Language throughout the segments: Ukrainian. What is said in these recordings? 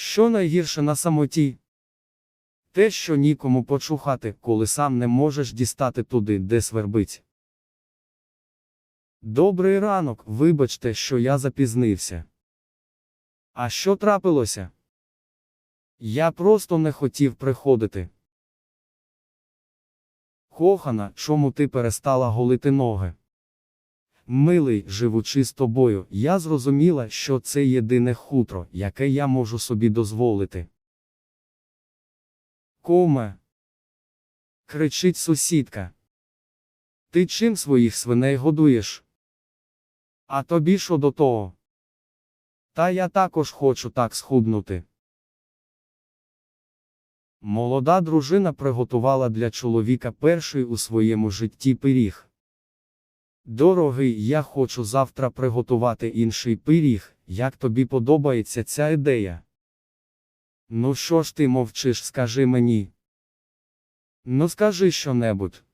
Що найгірше на самоті? Те, що нікому почухати, коли сам не можеш дістати туди, де свербить. Добрий ранок, вибачте, що я запізнився. А що трапилося? Я просто не хотів приходити. Кохана, чому ти перестала голити ноги? Милий, живучи з тобою, я зрозуміла, що це єдине хутро, яке я можу собі дозволити. Коме. Кричить сусідка. Ти чим своїх свиней годуєш? А тобі що до того? Та я також хочу так схуднути. Молода дружина приготувала для чоловіка перший у своєму житті пиріг. Дорогий, я хочу завтра приготувати інший пиріг, як тобі подобається ця ідея? Ну що ж ти мовчиш, скажи мені. Ну скажи що-небудь.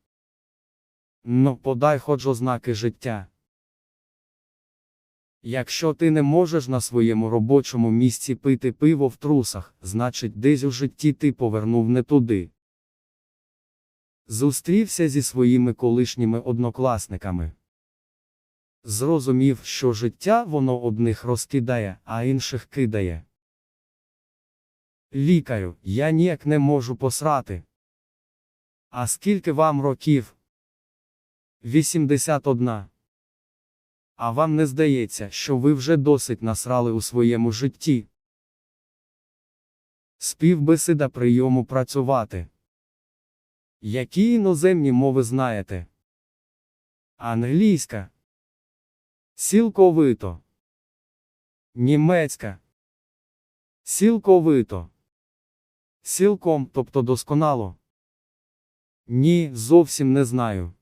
Ну, подай хоч ознаки життя. Якщо ти не можеш на своєму робочому місці пити пиво в трусах, значить десь у житті ти повернув не туди. Зустрівся зі своїми колишніми однокласниками. Зрозумів, що життя воно одних розкидає, а інших кидає. Лікарю, я ніяк не можу посрати. А скільки вам років? 81. А вам не здається, що ви вже досить насрали у своєму житті? Співбесіда прийому працювати. Які іноземні мови знаєте? Англійська. Цілковито. Німецька. Сілковито. Сілком, тобто досконало. Ні, зовсім не знаю.